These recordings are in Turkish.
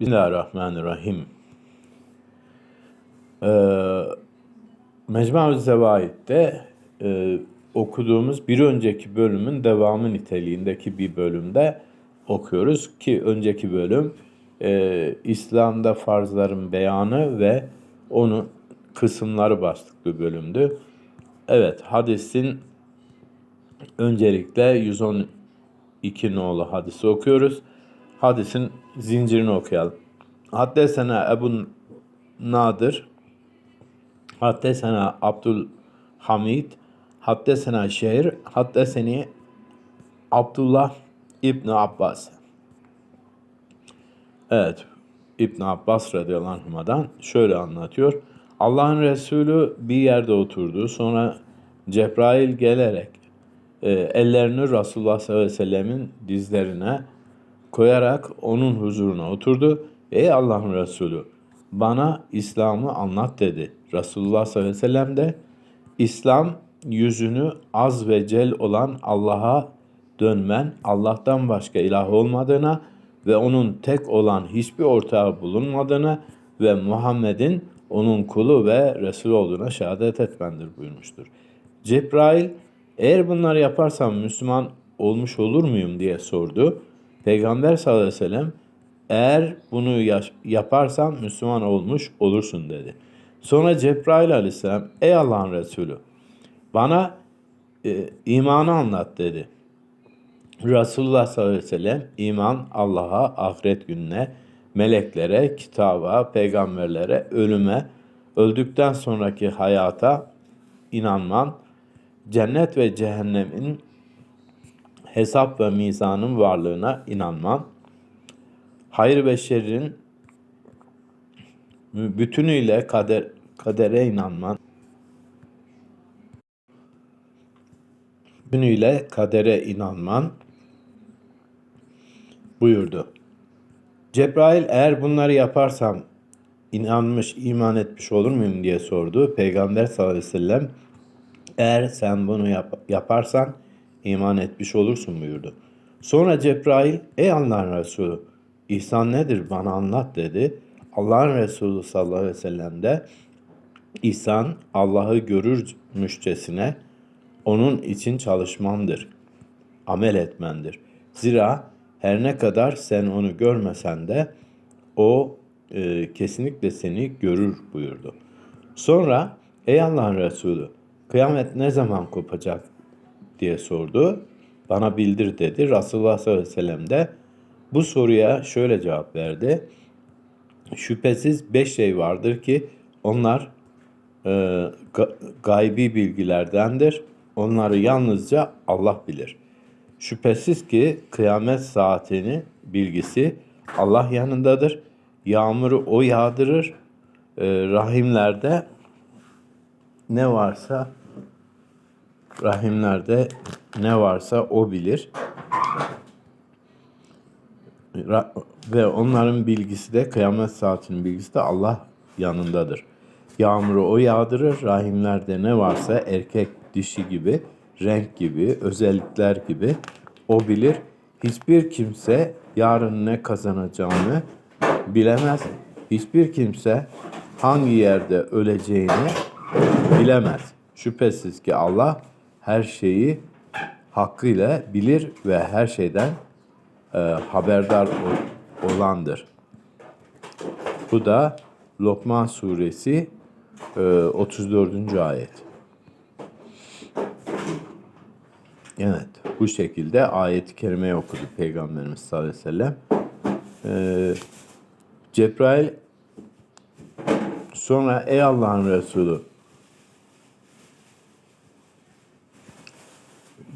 Bismillahirrahmanirrahim. Ee, Mecmuaü Zevaid'de e, okuduğumuz bir önceki bölümün devamı niteliğindeki bir bölümde okuyoruz ki önceki bölüm e, İslam'da farzların beyanı ve onun kısımları başlıklı bölümdü. Evet hadisin öncelikle 112 nolu hadisi okuyoruz. Hadisin zincirini okuyalım. Haddesena Ebu Nadir Haddesena Abdülhamid Haddesena Şehir Haddeseni Abdullah İbni Abbas Evet İbn Abbas radıyallahu anhuma'dan şöyle anlatıyor. Allah'ın Resulü bir yerde oturdu. Sonra Cebrail gelerek e, ellerini Resulullah sallallahu aleyhi ve sellemin dizlerine koyarak onun huzuruna oturdu. Ey Allah'ın Resulü bana İslam'ı anlat dedi. Resulullah sallallahu aleyhi ve sellem de İslam yüzünü az ve cel olan Allah'a dönmen, Allah'tan başka ilah olmadığına ve onun tek olan hiçbir ortağı bulunmadığına ve Muhammed'in onun kulu ve Resul olduğuna şehadet etmendir buyurmuştur. Cebrail eğer bunları yaparsam Müslüman olmuş olur muyum diye sordu. Peygamber sallallahu aleyhi ve sellem eğer bunu yaparsan Müslüman olmuş olursun dedi. Sonra Cebrail aleyhisselam ey Allah'ın Resulü bana e, imanı anlat dedi. Resulullah sallallahu aleyhi ve sellem iman Allah'a, ahiret gününe, meleklere, kitaba, peygamberlere, ölüme, öldükten sonraki hayata inanman, cennet ve cehennemin hesap ve mizanın varlığına inanman, hayır ve şerrin bütünüyle kader, kadere inanman, bütünüyle kadere inanman buyurdu. Cebrail eğer bunları yaparsam inanmış, iman etmiş olur muyum diye sordu. Peygamber sallallahu aleyhi ve sellem eğer sen bunu yap- yaparsan iman etmiş olursun buyurdu. Sonra Cebrail ey Allah'ın Resulü ihsan nedir bana anlat dedi. Allah'ın Resulü sallallahu aleyhi ve sellem de İhsan Allah'ı görürmüşçesine onun için çalışmandır, amel etmendir. Zira her ne kadar sen onu görmesen de o e, kesinlikle seni görür buyurdu. Sonra ey Allah'ın Resulü kıyamet ne zaman kopacak diye sordu. Bana bildir dedi. Resulullah sallallahu aleyhi ve sellem de bu soruya şöyle cevap verdi. Şüphesiz beş şey vardır ki onlar e, ga- gaybi bilgilerdendir. Onları yalnızca Allah bilir. Şüphesiz ki kıyamet saatini bilgisi Allah yanındadır. Yağmuru o yağdırır. E, rahimlerde ne varsa rahimlerde ne varsa o bilir. Ve onların bilgisi de kıyamet saatinin bilgisi de Allah yanındadır. Yağmuru o yağdırır, rahimlerde ne varsa erkek dişi gibi, renk gibi, özellikler gibi o bilir. Hiçbir kimse yarın ne kazanacağını bilemez. Hiçbir kimse hangi yerde öleceğini bilemez. Şüphesiz ki Allah her şeyi hakkıyla bilir ve her şeyden e, haberdar ol- olandır. Bu da Lokman suresi e, 34. ayet. Evet, bu şekilde ayet-i kerimeyi okudu Peygamberimiz sallallahu aleyhi ve sellem. E, Cebrail sonra ey Allah'ın Resulü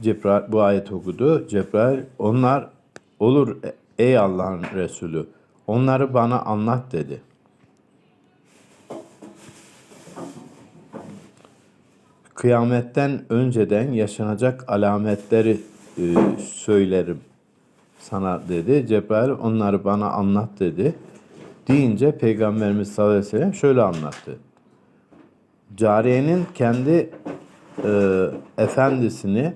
Cebrail bu ayet okudu. Cebrail onlar olur ey Allah'ın Resulü onları bana anlat dedi. Kıyametten önceden yaşanacak alametleri e, söylerim sana dedi. Cebrail onları bana anlat dedi. Deyince Peygamberimiz sallallahu aleyhi ve sellem şöyle anlattı. Cariyenin kendi e, efendisini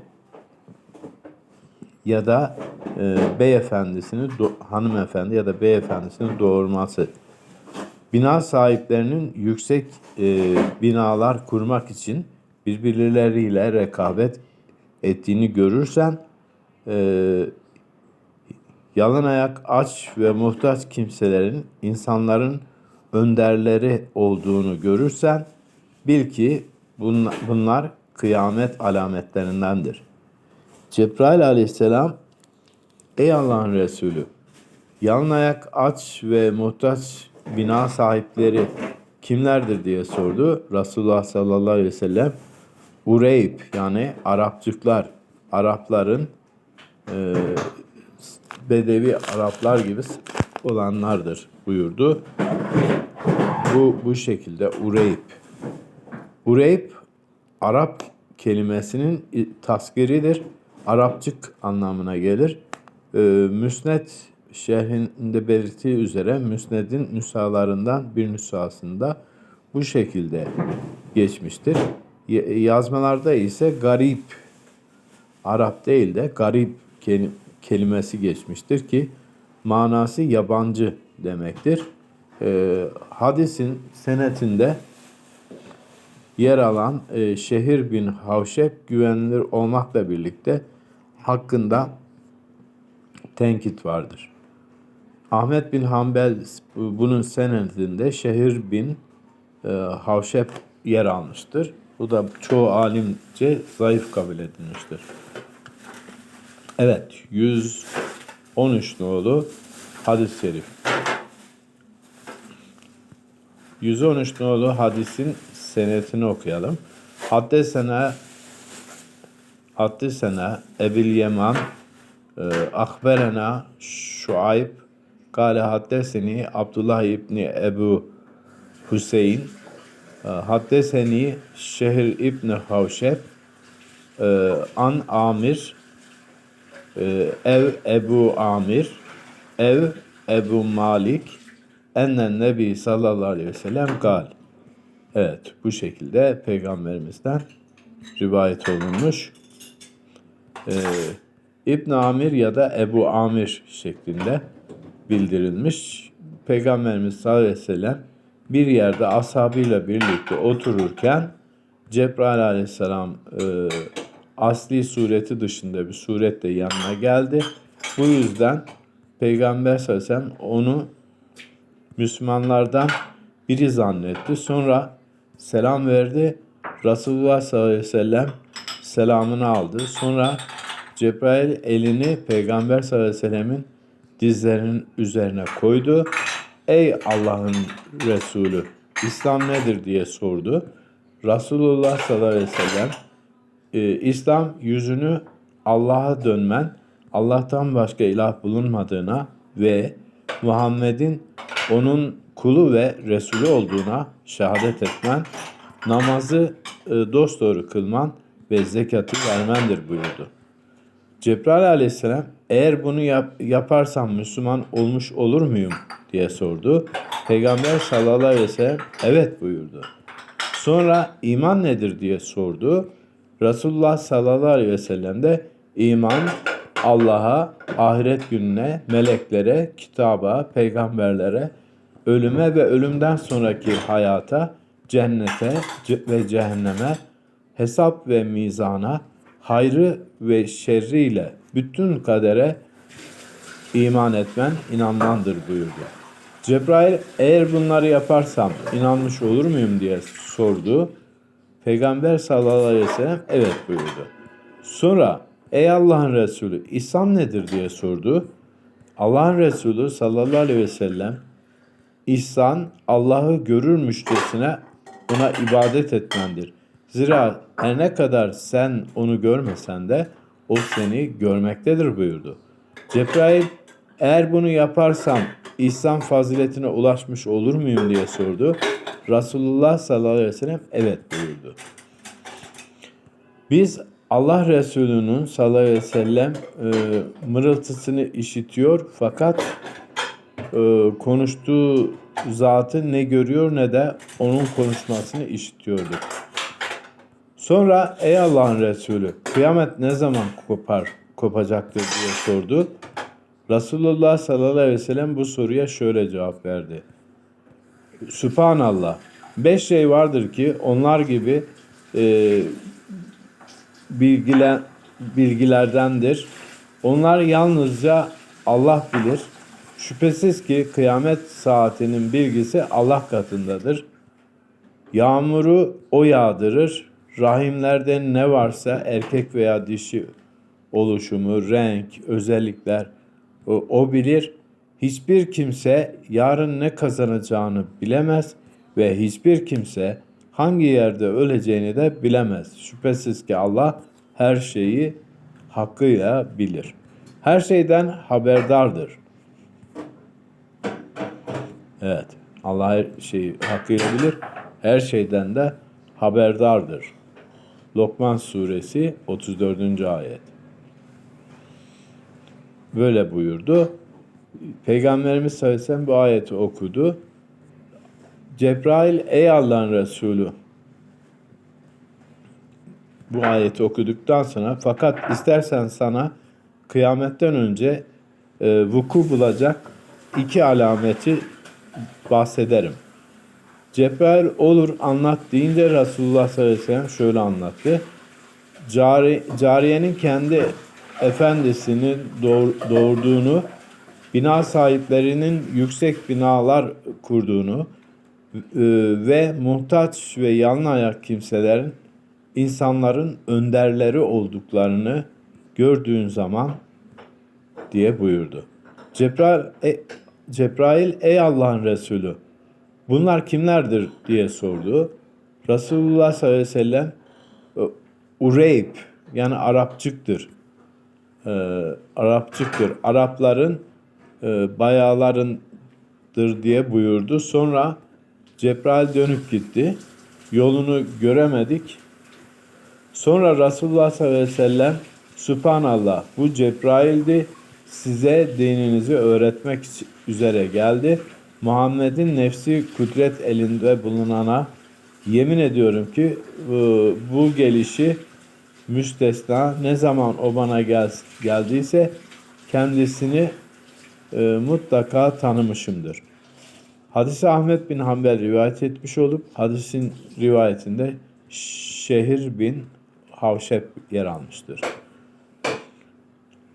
ya da e, beyefendisini, hanımefendi ya da beyefendisini doğurması. Bina sahiplerinin yüksek e, binalar kurmak için birbirleriyle rekabet ettiğini görürsen, e, yalan ayak aç ve muhtaç kimselerin insanların önderleri olduğunu görürsen, bil ki bun- bunlar kıyamet alametlerindendir. Cebrail aleyhisselam, ey Allah'ın Resulü, Yalın ayak aç ve muhtaç bina sahipleri kimlerdir diye sordu. Resulullah sallallahu aleyhi ve sellem Ureyb yani Arapçıklar, Arapların e, Bedevi Araplar gibi olanlardır buyurdu. Bu bu şekilde Ureyb. Ureyb Arap kelimesinin taskiridir. Arapçık anlamına gelir. Ee, Müsned şerhinde belirttiği üzere Müsned'in nüshalarından bir nüshasında bu şekilde geçmiştir. Yazmalarda ise garip, Arap değil de garip keli- kelimesi geçmiştir ki manası yabancı demektir. Ee, hadisin senetinde yer alan e, Şehir bin Havşep güvenilir olmakla birlikte hakkında tenkit vardır. Ahmet bin Hanbel bunun senedinde Şehir bin e, Havşep yer almıştır. Bu da çoğu alimce zayıf kabul edilmiştir. Evet, 113 nolu hadis-i şerif. 113 nolu hadisin senetini okuyalım. Haddesena E, Akberena Şuayb Kale haddeseni Abdullah İbni Ebu Hüseyin e, Haddeseni Şehir İbni Havşep e, An Amir e, Ev Ebu Amir Ev Ebu Malik Ennen Nebi sallallahu aleyhi ve sellem gal. Evet bu şekilde peygamberimizden rivayet olunmuş. Ee, İbn Amir ya da Ebu Amir şeklinde bildirilmiş. Peygamberimiz sallallahu aleyhi ve sellem bir yerde ashabıyla birlikte otururken Cebrail aleyhisselam e, asli sureti dışında bir suretle yanına geldi. Bu yüzden Peygamber sallallahu aleyhi ve sellem onu Müslümanlardan biri zannetti. Sonra selam verdi. Resulullah sallallahu aleyhi ve sellem selamını aldı. Sonra Cebrail elini Peygamber sallallahu aleyhi ve sellemin dizlerinin üzerine koydu. Ey Allah'ın Resulü İslam nedir diye sordu. Resulullah sallallahu aleyhi ve sellem e, İslam yüzünü Allah'a dönmen, Allah'tan başka ilah bulunmadığına ve Muhammed'in onun kulu ve Resulü olduğuna şehadet etmen, namazı e, dosdoğru kılman ve zekatı vermendir buyurdu. Cebrail aleyhisselam eğer bunu yap, yaparsam Müslüman olmuş olur muyum diye sordu. Peygamber sallallahu aleyhi ve sellem evet buyurdu. Sonra iman nedir diye sordu. Resulullah sallallahu aleyhi ve sellem de iman Allah'a, ahiret gününe, meleklere, kitaba, peygamberlere, ölüme ve ölümden sonraki hayata, cennete ce- ve cehenneme, hesap ve mizana, hayrı ve şerriyle bütün kadere iman etmen inanmandır buyurdu. Cebrail eğer bunları yaparsam inanmış olur muyum diye sordu. Peygamber sallallahu aleyhi ve sellem evet buyurdu. Sonra ey Allah'ın Resulü İslam nedir diye sordu. Allah'ın Resulü sallallahu aleyhi ve sellem İhsan Allah'ı görürmüşçesine ona ibadet etmendir. Zira her ne kadar sen onu görmesen de o seni görmektedir buyurdu. Cebrail eğer bunu yaparsam İhsan faziletine ulaşmış olur muyum diye sordu. Resulullah sallallahu aleyhi ve sellem evet buyurdu. Biz Allah Resulü'nün sallallahu aleyhi ve sellem e, mırıltısını işitiyor fakat e, konuştuğu zatı ne görüyor ne de onun konuşmasını işitiyorduk. Sonra ey Allah'ın Resulü kıyamet ne zaman kopar kopacaktır diye sordu. Resulullah sallallahu aleyhi ve sellem bu soruya şöyle cevap verdi. Sübhanallah. Beş şey vardır ki onlar gibi e, bilgiler, bilgilerdendir. Onlar yalnızca Allah bilir. Şüphesiz ki kıyamet saatinin bilgisi Allah katındadır. Yağmuru o yağdırır. Rahimlerde ne varsa erkek veya dişi oluşumu, renk, özellikler o, o bilir. Hiçbir kimse yarın ne kazanacağını bilemez ve hiçbir kimse hangi yerde öleceğini de bilemez. Şüphesiz ki Allah her şeyi hakkıyla bilir. Her şeyden haberdardır. Evet. Allah her şeyi hakkıyla bilir. Her şeyden de haberdardır. Lokman suresi 34. ayet. Böyle buyurdu. Peygamberimiz sallallahu bu ayeti okudu. Cebrail ey Allah'ın Resulü bu ayeti okuduktan sonra fakat istersen sana kıyametten önce e, vuku bulacak iki alameti bahsederim. Cebrail olur anlat deyince Resulullah sallallahu aleyhi ve sellem şöyle anlattı. Cari, cariyenin kendi efendisinin doğur, doğurduğunu, bina sahiplerinin yüksek binalar kurduğunu e, ve muhtaç ve yalın ayak kimselerin insanların önderleri olduklarını gördüğün zaman diye buyurdu. Cebrail, e, Cebrail ey Allah'ın Resulü bunlar kimlerdir diye sordu. Resulullah sallallahu aleyhi ve sellem Ureyb yani Arapçıktır. Ee, Arapçıktır. Arapların e, bayağılarındır diye buyurdu. Sonra Cebrail dönüp gitti. Yolunu göremedik. Sonra Resulullah sallallahu aleyhi ve sellem Subhanallah bu Cebrail'di. Size dininizi öğretmek üzere geldi. Muhammed'in nefsi kudret elinde bulunana yemin ediyorum ki bu, bu gelişi müstesna ne zaman o bana gel, geldiyse kendisini e, mutlaka tanımışımdır. Hadisi Ahmet bin Hanbel rivayet etmiş olup hadisin rivayetinde Şehir bin Havşep yer almıştır.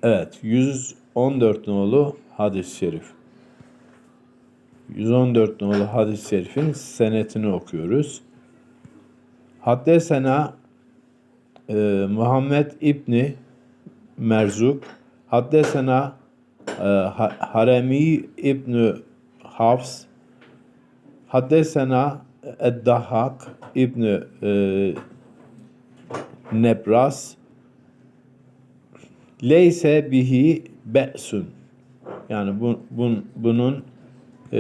Evet 114 nolu hadis-i şerif. 114 nolu hadis-i şerifin senetini okuyoruz. Haddesena e, Muhammed İbni Merzuk Haddesena e, Haremi İbni Hafs Haddesena Eddahak İbni e, Nebras Leyse bihi be'sun yani bu, bun, bunun e,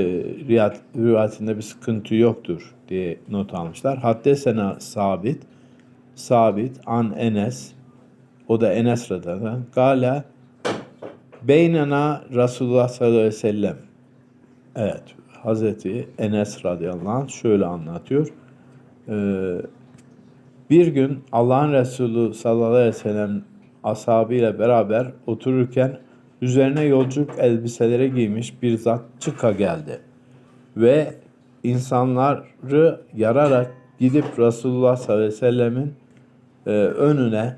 rivayet, rivayetinde bir sıkıntı yoktur diye not almışlar. Haddesena sabit sabit an Enes o da Enes radıyallahu Gala beynena Resulullah sallallahu aleyhi ve sellem evet Hazreti Enes radıyallahu anh şöyle anlatıyor. Ee, bir gün Allah'ın Resulü sallallahu aleyhi ve sellem ashabıyla beraber otururken üzerine yolculuk elbiseleri giymiş bir zat çıka geldi. Ve insanları yararak gidip Resulullah sallallahu aleyhi ve sellemin e, önüne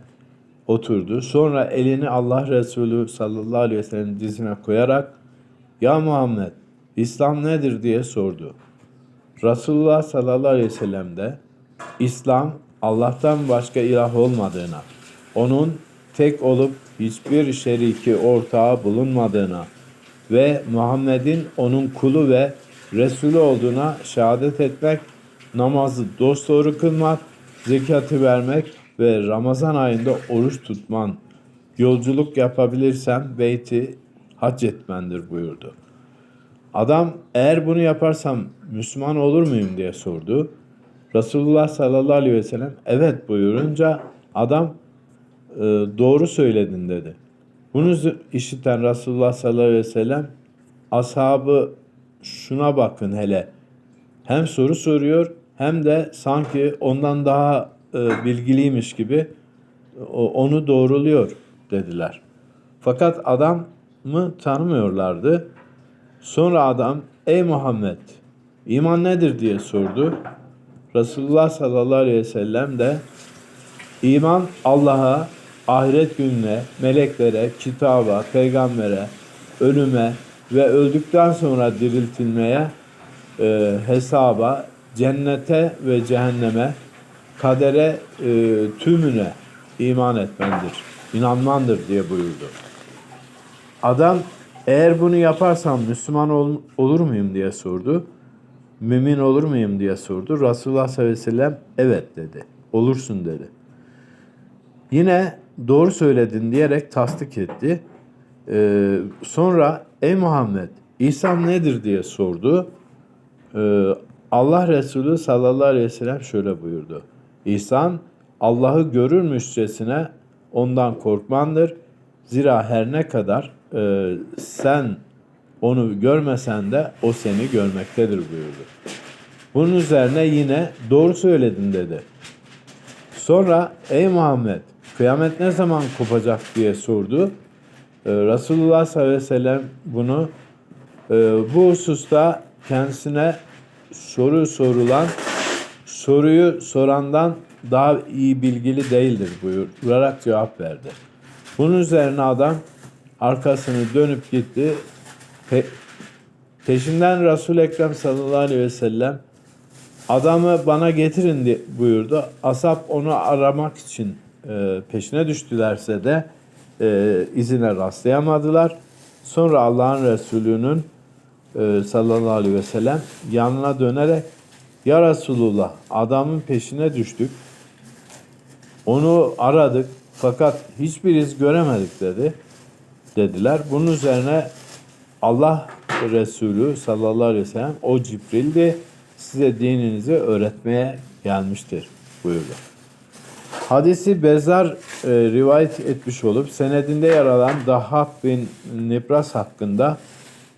oturdu. Sonra elini Allah Resulü sallallahu aleyhi ve sellem dizine koyarak Ya Muhammed İslam nedir diye sordu. Resulullah sallallahu aleyhi ve sellem de İslam Allah'tan başka ilah olmadığına, onun tek olup hiçbir şeriki ortağı bulunmadığına ve Muhammed'in onun kulu ve Resulü olduğuna şehadet etmek, namazı dosdoğru kılmak, zekatı vermek ve Ramazan ayında oruç tutman, yolculuk yapabilirsem beyti hac etmendir buyurdu. Adam eğer bunu yaparsam Müslüman olur muyum diye sordu. Resulullah sallallahu aleyhi ve sellem evet buyurunca adam doğru söyledin dedi. Bunu işiten Resulullah sallallahu aleyhi ve sellem ashabı şuna bakın hele. Hem soru soruyor hem de sanki ondan daha e, bilgiliymiş gibi onu doğruluyor dediler. Fakat adamı tanımıyorlardı. Sonra adam ey Muhammed iman nedir diye sordu. Resulullah sallallahu aleyhi ve sellem de iman Allah'a, ahiret gününe, meleklere, kitaba, peygambere, ölüme ve öldükten sonra diriltilmeye, e, hesaba, cennete ve cehenneme, kadere e, tümüne iman etmendir, inanmandır diye buyurdu. Adam eğer bunu yaparsam Müslüman ol- olur muyum diye sordu. Mümin olur muyum diye sordu. Resulullah sallallahu aleyhi ve sellem evet dedi. Olursun dedi. Yine doğru söyledin diyerek tasdik etti. Ee, sonra ey Muhammed İhsan nedir diye sordu. Ee, Allah Resulü sallallahu aleyhi ve sellem şöyle buyurdu. İhsan Allah'ı görürmüşçesine ondan korkmandır. Zira her ne kadar e, sen onu görmesen de o seni görmektedir buyurdu. Bunun üzerine yine doğru söyledin dedi. Sonra ey Muhammed kıyamet ne zaman kopacak diye sordu. Ee, Resulullah sallallahu aleyhi ve sellem bunu e, bu hususta kendisine soru sorulan soruyu sorandan daha iyi bilgili değildir buyurarak cevap verdi. Bunun üzerine adam arkasını dönüp gitti. Pe- peşinden Resul Ekrem sallallahu aleyhi ve sellem adamı bana getirin diye buyurdu. Asap onu aramak için e, peşine düştülerse de e, izine rastlayamadılar. Sonra Allah'ın Resulü'nün e, sallallahu aleyhi ve sellem yanına dönerek Ya Resulullah adamın peşine düştük. Onu aradık fakat hiçbir iz göremedik dedi. Dediler. Bunun üzerine Allah Resulü sallallahu aleyhi ve sellem o Cibril'di size dininizi öğretmeye gelmiştir buyurdu. Hadisi Bezar e, rivayet etmiş olup senedinde yer alan Dahhak bin Nibras hakkında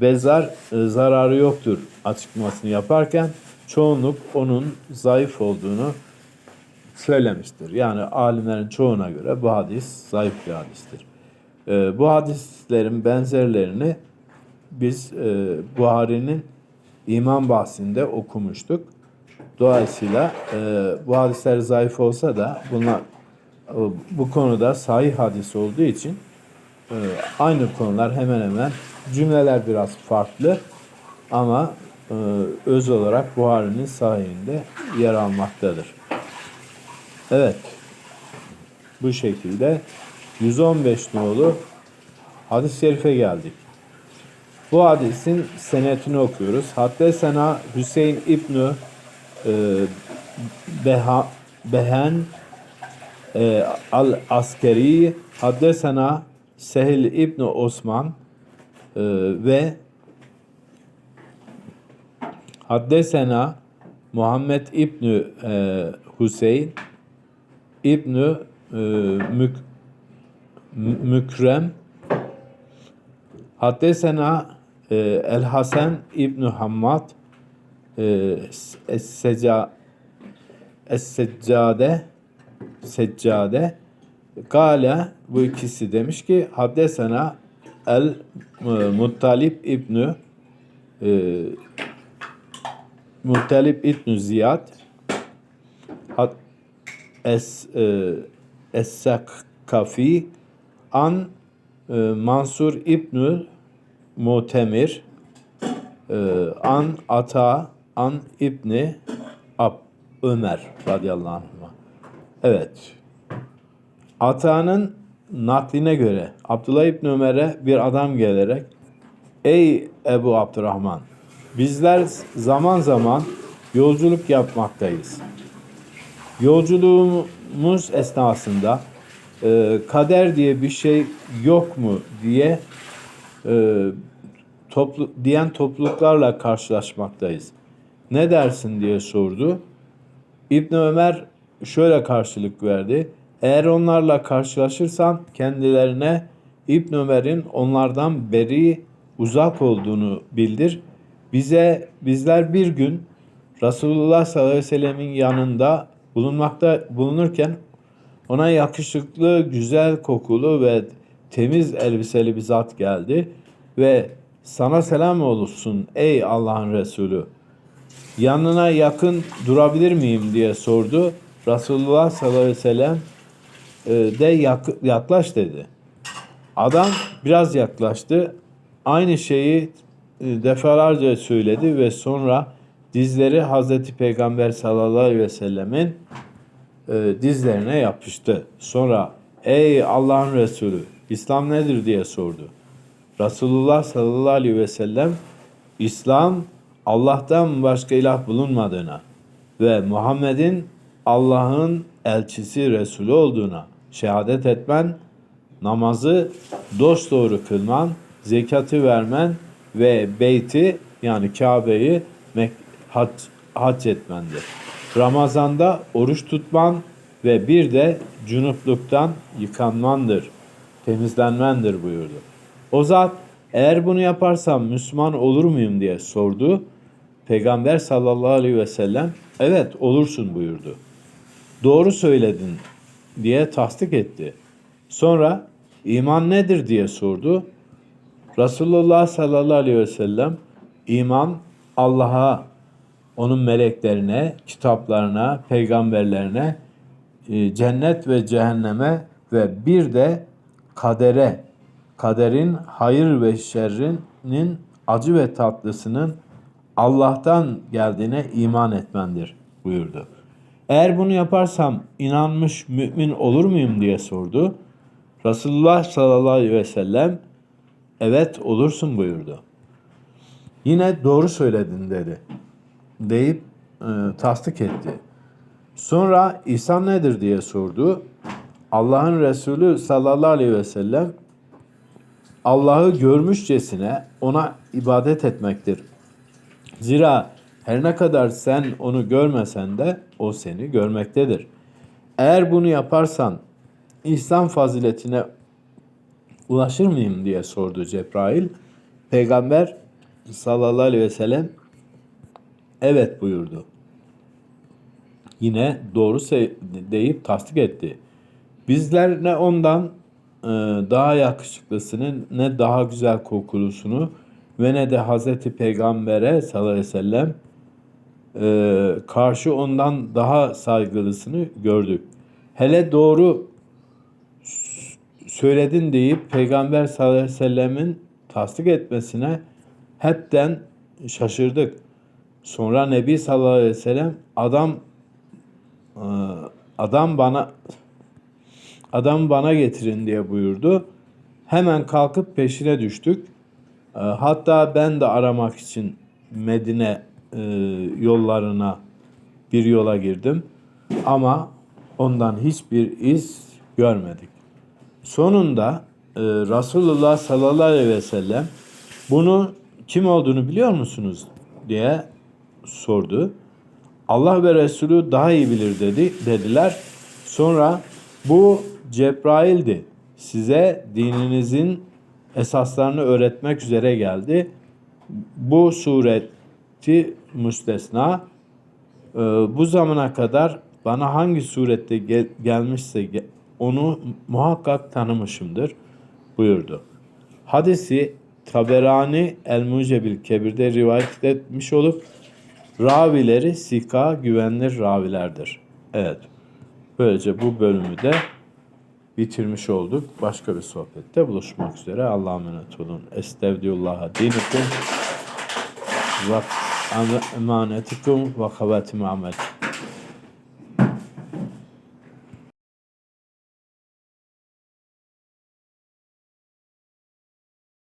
Bezar e, zararı yoktur açıklamasını yaparken çoğunluk onun zayıf olduğunu söylemiştir. Yani alimlerin çoğuna göre bu hadis zayıf bir hadistir. E, bu hadislerin benzerlerini biz e, Buhari'nin iman bahsinde okumuştuk. Dolayısıyla e, bu hadisler zayıf olsa da bunlar e, bu konuda sahih hadis olduğu için e, aynı konular hemen hemen cümleler biraz farklı ama e, öz olarak Buhari'nin sahihinde yer almaktadır. Evet. Bu şekilde 115 nolu hadis-i şerife geldik. Bu hadisin senetini okuyoruz. Haddesena Hüseyin İbnü e, Beha, Behen e, Al Askeri Haddesena Sehil İbni Osman e, ve Haddesena Muhammed İbni e, Hüseyin İbni e, Mük, Mükrem Haddesena e, El Hasan İbni Hammad Es-Seca Es-Seccade Seccade. Gale bu ikisi demiş ki Haddesena El Muttalib İbni e, Muttalib İbni Ziyad Had, Es e, Es-Sakkafi An e, Mansur İbnü Mutemir e, An Ata An İbni Ab Ömer radıyallahu anh. Evet. Ata'nın nakline göre Abdullah İbni Ömer'e bir adam gelerek Ey Ebu Abdurrahman bizler zaman zaman yolculuk yapmaktayız. Yolculuğumuz esnasında e, kader diye bir şey yok mu diye e, toplu, diyen topluluklarla karşılaşmaktayız. Ne dersin diye sordu. İbn Ömer şöyle karşılık verdi. Eğer onlarla karşılaşırsan kendilerine İbn Ömer'in onlardan beri uzak olduğunu bildir. Bize bizler bir gün Resulullah sallallahu aleyhi ve sellemin yanında bulunmakta bulunurken ona yakışıklı, güzel kokulu ve temiz elbiseli bir zat geldi ve sana selam olsun ey Allah'ın Resulü. Yanına yakın durabilir miyim diye sordu. Resulullah sallallahu aleyhi ve sellem e, de yak- yaklaş dedi. Adam biraz yaklaştı. Aynı şeyi e, defalarca söyledi ve sonra dizleri Hazreti Peygamber sallallahu aleyhi ve sellemin e, dizlerine yapıştı. Sonra ey Allah'ın Resulü İslam nedir diye sordu. Resulullah sallallahu aleyhi ve sellem İslam Allah'tan başka ilah bulunmadığına ve Muhammed'in Allah'ın elçisi Resulü olduğuna şehadet etmen, namazı dosdoğru kılman, zekatı vermen ve beyti yani Kabe'yi hac, hac etmendir. Ramazanda oruç tutman ve bir de cunupluktan yıkanmandır, temizlenmendir buyurdu. O zat eğer bunu yaparsam Müslüman olur muyum diye sordu. Peygamber sallallahu aleyhi ve sellem evet olursun buyurdu. Doğru söyledin diye tasdik etti. Sonra iman nedir diye sordu. Resulullah sallallahu aleyhi ve sellem iman Allah'a, onun meleklerine, kitaplarına, peygamberlerine, e, cennet ve cehenneme ve bir de kadere, kaderin hayır ve şerrinin acı ve tatlısının Allah'tan geldiğine iman etmendir buyurdu. Eğer bunu yaparsam inanmış mümin olur muyum diye sordu. Resulullah sallallahu aleyhi ve sellem evet olursun buyurdu. Yine doğru söyledin dedi. Deyip e, tasdik etti. Sonra İsa nedir diye sordu. Allah'ın Resulü sallallahu aleyhi ve sellem Allah'ı görmüşçesine ona ibadet etmektir. Zira her ne kadar sen onu görmesen de o seni görmektedir. Eğer bunu yaparsan İslam faziletine ulaşır mıyım diye sordu Cebrail. Peygamber sallallahu aleyhi ve sellem evet buyurdu. Yine doğru deyip tasdik etti. Bizler ne ondan e, daha yakışıklısını ne daha güzel kokulusunu ve ne de Hazreti Peygamber'e sallallahu aleyhi ve sellem e, karşı ondan daha saygılısını gördük. Hele doğru söyledin deyip Peygamber sallallahu aleyhi ve sellemin tasdik etmesine hepten şaşırdık. Sonra Nebi sallallahu aleyhi ve sellem adam e, adam bana adam bana getirin diye buyurdu. Hemen kalkıp peşine düştük. E, Hatta ben de aramak için Medine e, yollarına bir yola girdim. Ama ondan hiçbir iz görmedik. Sonunda e, Resulullah sallallahu aleyhi ve sellem bunu kim olduğunu biliyor musunuz diye sordu. Allah ve Resulü daha iyi bilir dedi dediler. Sonra bu Cebrail'di. Size dininizin esaslarını öğretmek üzere geldi. Bu sureti müstesna. Ee, bu zamana kadar bana hangi surette gel- gelmişse ge- onu muhakkak tanımışımdır buyurdu. Hadisi Taberani El-Mucebil Kebir'de rivayet etmiş olup ravileri sika güvenilir ravilerdir. Evet. Böylece bu bölümü de bitirmiş olduk. Başka bir sohbette buluşmak üzere. Allah'a emanet olun. Estevdiullaha dinikum ve emanetikum ve kavatim amel.